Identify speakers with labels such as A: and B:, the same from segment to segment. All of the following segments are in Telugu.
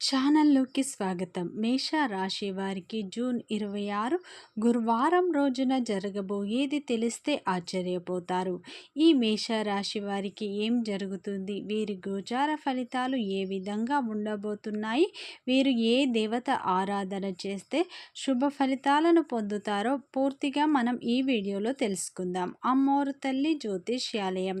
A: ఛానల్లోకి స్వాగతం. మేష రాశి వారికి జూన్ ఇరవై ఆరు గురువారం రోజున జరగబోయేది తెలిస్తే ఆశ్చర్యపోతారు. ఈ మేష రాశి వారికి ఏం జరుగుతుంది? వీరి గోచార ఫలితాలు ఏ విధంగా ఉండబోతున్నాయి? వీరు ఏ దేవత ఆరాధన చేస్తే శుభ ఫలితాలను పొందుతారో పూర్తిగా మనం ఈ వీడియోలో తెలుసుకుందాం. అమ్మోరు తల్లి జ్యోతిష్యాలయం.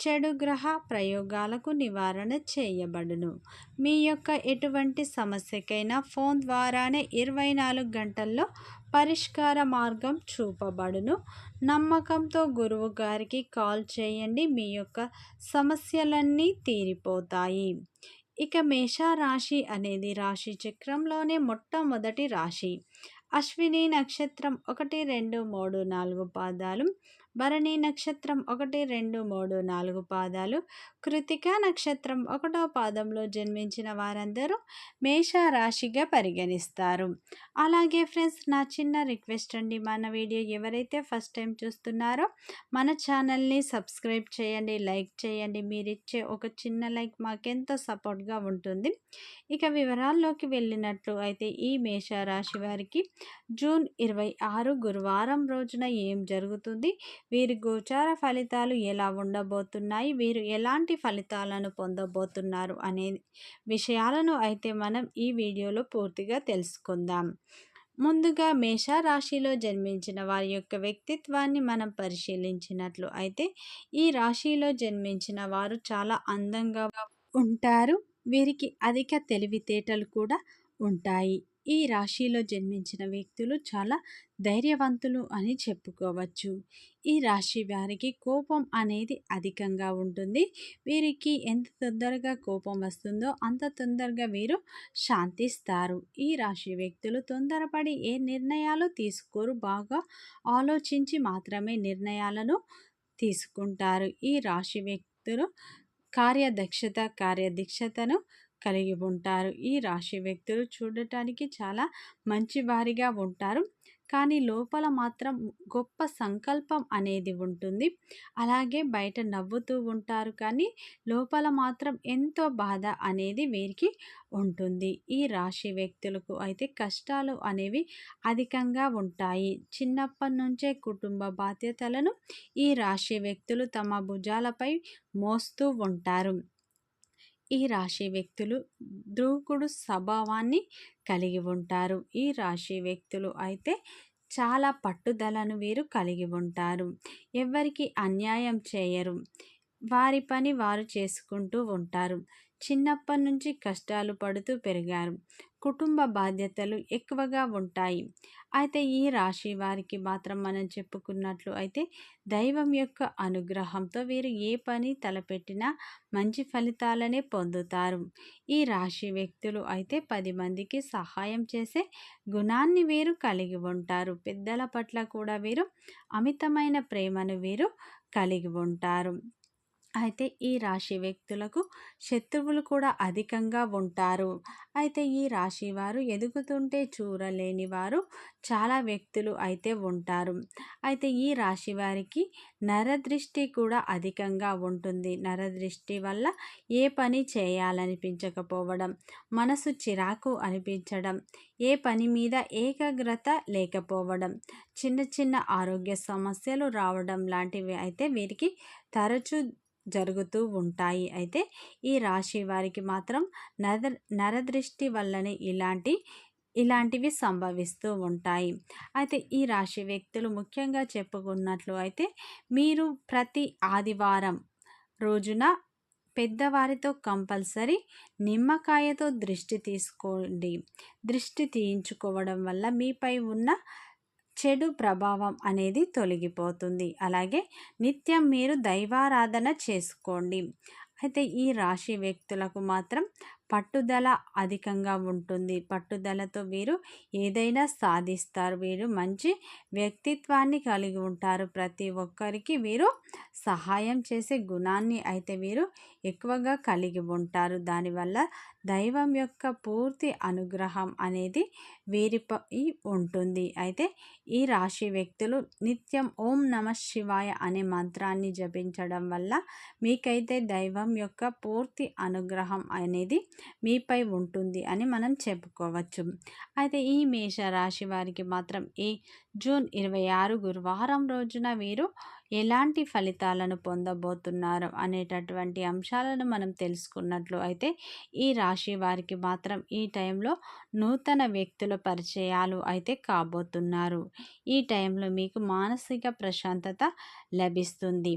A: చెడు గ్రహ ప్రయోగాలకు నివారణ చేయబడును. మీ యొక్క ఎటువంటి సమస్యకైనా ఫోన్ ద్వారానే ఇరవై నాలుగు గంటల్లో పరిష్కార మార్గం చూపబడును. నమ్మకంతో గురువు గారికి కాల్ చేయండి. మీ యొక్క సమస్యలన్నీ తీరిపోతాయి. ఇక మేషరాశి అనేది రాశి చక్రంలోనే మొట్టమొదటి రాశి. అశ్విని నక్షత్రం ఒకటి రెండు మూడు నాలుగు పాదాలు. భరణి నక్షత్రం ఒకటి రెండు మూడు నాలుగు పాదాలు. కృతిక నక్షత్రం ఒకటో పాదంలో జన్మించిన వారందరూ మేష రాశిగా పరిగణిస్తారు. అలాగే ఫ్రెండ్స్ నా చిన్న రిక్వెస్ట్ అండి మన వీడియో ఎవరైతే ఫస్ట్ టైం చూస్తున్నారో మన ఛానల్ని సబ్స్క్రైబ్ చేయండి లైక్ చేయండి. మీరు ఇచ్చే ఒక చిన్న లైక్ మాకెంతో సపోర్ట్గా ఉంటుంది. ఇక వివరాల్లోకి వెళ్ళినట్లు అయితే ఈ మేషరాశి వారికి జూన్ ఇరవై ఆరు గురువారం రోజున ఏం జరుగుతుంది? వీరి గోచార ఫలితాలు ఎలా ఉండబోతున్నాయి? వీరు ఎలాంటి ఫలితాలను పొందబోతున్నారు? అనే విషయాలను అయితే మనం ఈ వీడియోలో పూర్తిగా తెలుసుకుందాం. ముందుగా మేషరాశిలో జన్మించిన వారి యొక్క వ్యక్తిత్వాన్ని మనం పరిశీలించినట్లు అయితే ఈ రాశిలో జన్మించిన వారు చాలా అందంగా ఉంటారు. వీరికి అధిక తెలివితేటలు కూడా ఉంటాయి. ఈ రాశిలో జన్మించిన వ్యక్తులు చాలా ధైర్యవంతులు అని చెప్పుకోవచ్చు. ఈ రాశి వారికి కోపం అనేది అధికంగా ఉంటుంది. వీరికి ఎంత తొందరగా కోపం వస్తుందో అంత తొందరగా వీరు శాంతిస్తారు. ఈ రాశి వ్యక్తులు తొందరపడి ఏ నిర్ణయాలు తీసుకోరు బాగా ఆలోచించి మాత్రమే నిర్ణయాలను తీసుకుంటారు. ఈ రాశి వ్యక్తులు కార్యదక్షత కార్యదీక్షతను కలిగి ఉంటారు. ఈ రాశి వ్యక్తులు చూడటానికి చాలా మంచివారిగా ఉంటారు. కానీ లోపల మాత్రం గొప్ప సంకల్పం అనేది ఉంటుంది. అలాగే బయట నవ్వుతూ ఉంటారు. కానీ లోపల మాత్రం ఎంతో బాధ అనేది వీరికి ఉంటుంది. ఈ రాశి వ్యక్తులకు అయితే కష్టాలు అనేవి అధికంగా ఉంటాయి. చిన్నప్పటి నుంచే కుటుంబ బాధ్యతలను ఈ రాశి వ్యక్తులు తమ భుజాలపై మోస్తూ ఉంటారు. ఈ రాశి వ్యక్తులు దూకుడు స్వభావాన్ని కలిగి ఉంటారు. ఈ రాశి వ్యక్తులు అయితే చాలా పట్టుదలను వీరు కలిగి ఉంటారు. ఎవరికి అన్యాయం చేయరు. వారి పని వారు చేసుకుంటూ ఉంటారు. చిన్నప్పటి నుంచి కష్టాలు పడుతూ పెరిగారు. కుటుంబ బాధ్యతలు ఎక్కువగా ఉంటాయి. అయితే ఈ రాశి వారికి మాత్రం మనం చెప్పుకున్నట్లు అయితే దైవం యొక్క అనుగ్రహంతో వీరు ఏ పని తలపెట్టినా మంచి ఫలితాలనే పొందుతారు. ఈ రాశి వ్యక్తులు అయితే పది మందికి సహాయం చేసే గుణాన్ని వీరు కలిగి ఉంటారు. పెద్దల పట్ల కూడా వీరు అమితమైన ప్రేమను వీరు కలిగి ఉంటారు. అయితే ఈ రాశి వ్యక్తులకు శత్రువులు కూడా అధికంగా ఉంటారు. అయితే ఈ రాశి వారు ఎదుగుతుంటే చూడలేని వారు చాలా వ్యక్తులు అయితే ఉంటారు. అయితే ఈ రాశి వారికి నరదృష్టి కూడా అధికంగా ఉంటుంది. నరదృష్టి వల్ల ఏ పని చేయాలనిపించకపోవడం మనసు చిరాకు అనిపించడం ఏ పని మీద ఏకాగ్రత లేకపోవడం చిన్న చిన్న ఆరోగ్య సమస్యలు రావడం లాంటివి అయితే వీరికి తరచూ జరుగుతూ ఉంటాయి. అయితే ఈ రాశి వారికి మాత్రం నర నరదృష్టి వల్లనే ఇలాంటి ఇలాంటివి సంభవిస్తూ ఉంటాయి. అయితే ఈ రాశి వ్యక్తులు ముఖ్యంగా చెప్పుకున్నట్లు అయితే మీరు ప్రతి ఆదివారం రోజున పెద్దవారితో కంపల్సరీ నిమ్మకాయతో దృష్టి తీసుకోండి. దృష్టి తీయించుకోవడం వల్ల మీపై ఉన్న చెడు ప్రభావం అనేది తొలగిపోతుంది. అలాగే నిత్యం మీరు దైవారాధన చేసుకోండి. అయితే ఈ రాశి వ్యక్తులకు మాత్రం పట్టుదల అధికంగా ఉంటుంది. పట్టుదలతో వీరు ఏదైనా సాధిస్తారు. వీరు మంచి వ్యక్తిత్వాన్ని కలిగి ఉంటారు. ప్రతి ఒక్కరికి వీరు సహాయం చేసే గుణాన్ని అయితే వీరు ఎక్కువగా కలిగి ఉంటారు. దానివల్ల దైవం యొక్క పూర్తి అనుగ్రహం అనేది వీరిపై ఉంటుంది. అయితే ఈ రాశి వ్యక్తులు నిత్యం ఓం నమ శివాయ అనే మంత్రాన్ని జపించడం వల్ల మీకైతే దైవం యొక్క పూర్తి అనుగ్రహం అనేది మీపై ఉంటుంది అని మనం చెప్పుకోవచ్చు. అయితే ఈ మేష రాశి వారికి మాత్రం ఈ జూన్ ఇరవై ఆరు గురువారం రోజున వీరు ఎలాంటి ఫలితాలను పొందబోతున్నారు అనేటటువంటి అంశాలను మనం తెలుసుకున్నట్లు అయితే ఈ రాశి వారికి మాత్రం ఈ టైంలో నూతన వ్యక్తుల పరిచయాలు అయితే కాబోతున్నారు. ఈ టైంలో మీకు మానసిక ప్రశాంతత లభిస్తుంది.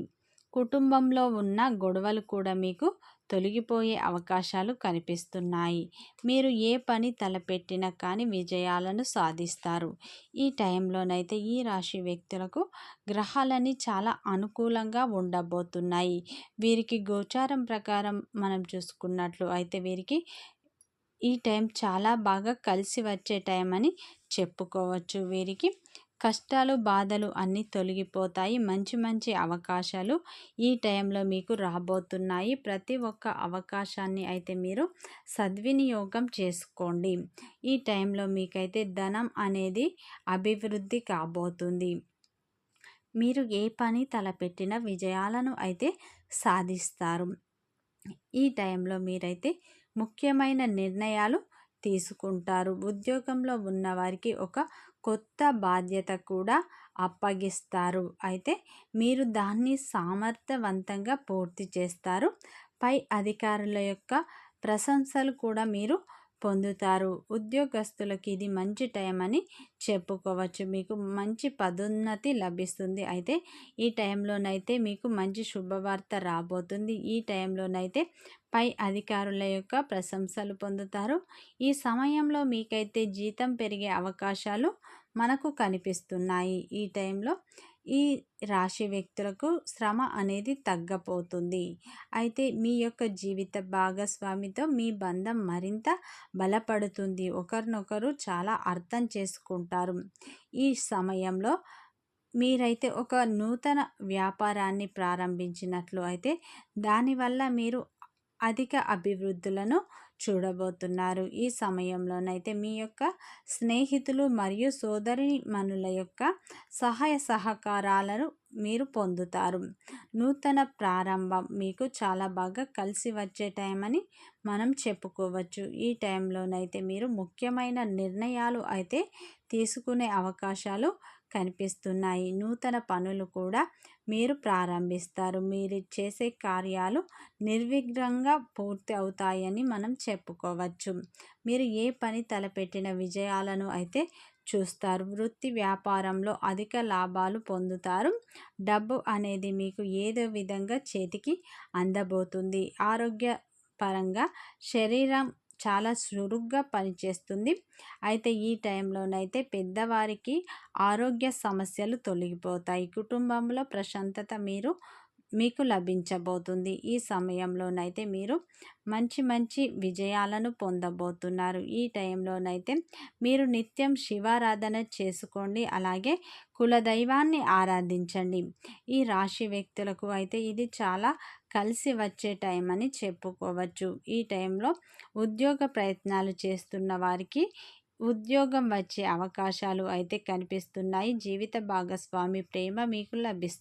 A: కుటుంబంలో ఉన్న గొడవలు కూడా మీకు తొలగిపోయే అవకాశాలు కనిపిస్తున్నాయి. మీరు ఏ పని తలపెట్టినా కానీ విజయాలను సాధిస్తారు. ఈ టైంలోనైతే ఈ రాశి వ్యక్తులకు గ్రహాలని చాలా అనుకూలంగా ఉండబోతున్నాయి. వీరికి గోచారం ప్రకారం మనం చూసుకున్నట్లు అయితే వీరికి ఈ టైం చాలా బాగా కలిసి వచ్చే టైం అని చెప్పుకోవచ్చు. వీరికి కష్టాలు బాధలు అన్నీ తొలగిపోతాయి. మంచి మంచి అవకాశాలు ఈ టైంలో మీకు రాబోతున్నాయి. ప్రతి ఒక్క అవకాశాన్ని అయితే మీరు సద్వినియోగం చేసుకోండి. ఈ టైంలో మీకైతే ధనం అనేది అభివృద్ధి కాబోతుంది. మీరు ఏ పని తలపెట్టిన విజయాలను అయితే సాధిస్తారు. ఈ టైంలో మీరైతే ముఖ్యమైన నిర్ణయాలు తీసుకుంటారు. ఉద్యోగంలో ఉన్నవారికి ఒక కొత్త బాధ్యత కూడా అప్పగిస్తారు. అయితే మీరు దాన్ని సామర్థ్యవంతంగా పూర్తి చేస్తారు. పై అధికారుల యొక్క ప్రశంసలు కూడా మీరు పొందుతారు. ఉద్యోగస్తులకి ఇది మంచి టైం అని చెప్పుకోవచ్చు. మీకు మంచి పదోన్నతి లభిస్తుంది. అయితే ఈ టైంలోనైతే మీకు మంచి శుభవార్త రాబోతుంది. ఈ టైంలోనైతే పై అధికారుల యొక్క ప్రశంసలు పొందుతారు. ఈ సమయంలో మీకైతే జీతం పెరిగే అవకాశాలు మనకు కనిపిస్తున్నాయి. ఈ టైంలో ఈ రాశి వ్యక్తులకు శ్రమ అనేది తగ్గపోతుంది. అయితే మీ యొక్క జీవిత భాగస్వామితో మీ బంధం మరింత బలపడుతుంది. ఒకరినొకరు చాలా అర్థం చేసుకుంటారు. ఈ సమయంలో మీరైతే ఒక నూతన వ్యాపారాన్ని ప్రారంభించినట్లు అయితే దానివల్ల మీరు అధిక అభివృద్ధులను చూడబోతున్నారు. ఈ సమయంలోనైతే మీ యొక్క స్నేహితులు మరియు సోదరి మనుల యొక్క సహాయ సహకారాలను మీరు పొందుతారు. నూతన ప్రారంభం మీకు చాలా బాగా కలిసి వచ్చే టైం అని మనం చెప్పుకోవచ్చు. ఈ టైంలోనైతే మీరు ముఖ్యమైన నిర్ణయాలు అయితే తీసుకునే అవకాశాలు కనిపిస్తున్నాయి. నూతన పనులు కూడా మీరు ప్రారంభిస్తారు. మీరు చేసే కార్యాలు నిర్విఘ్నంగా పూర్తి అవుతాయని మనం చెప్పుకోవచ్చు. మీరు ఏ పని తలపెట్టిన విజయాలను అయితే చూస్తారు. వృత్తి వ్యాపారంలో అధిక లాభాలు పొందుతారు. డబ్బు అనేది మీకు ఏదో విధంగా చేతికి అందబోతుంది. ఆరోగ్య పరంగా శరీరం చాలా చురుగ్గా పనిచేస్తుంది. అయితే ఈ టైంలోనైతే పెద్దవారికి ఆరోగ్య సమస్యలు తొలగిపోతాయి. కుటుంబంలో ప్రశాంతత మీరు మీకు లభించబోతుంది. ఈ సమయంలోనైతే మీరు మంచి మంచి విజయాలను పొందబోతున్నారు. ఈ టైంలోనైతే మీరు నిత్యం శివారాధన చేసుకోండి. అలాగే కులదైవాన్ని ఆరాధించండి. ఈ రాశి వ్యక్తులకు అయితే ఇది చాలా కలిసి వచ్చే టైం అని చెప్పుకోవచ్చు. ఈ టైంలో ఉద్యోగ ప్రయత్నాలు చేస్తున్న వారికి ఉద్యోగం వచ్చే అవకాశాలు అయితే కనిపిస్తున్నాయి. జీవిత భాగస్వామి ప్రేమ మీకు లభిస్తుంది.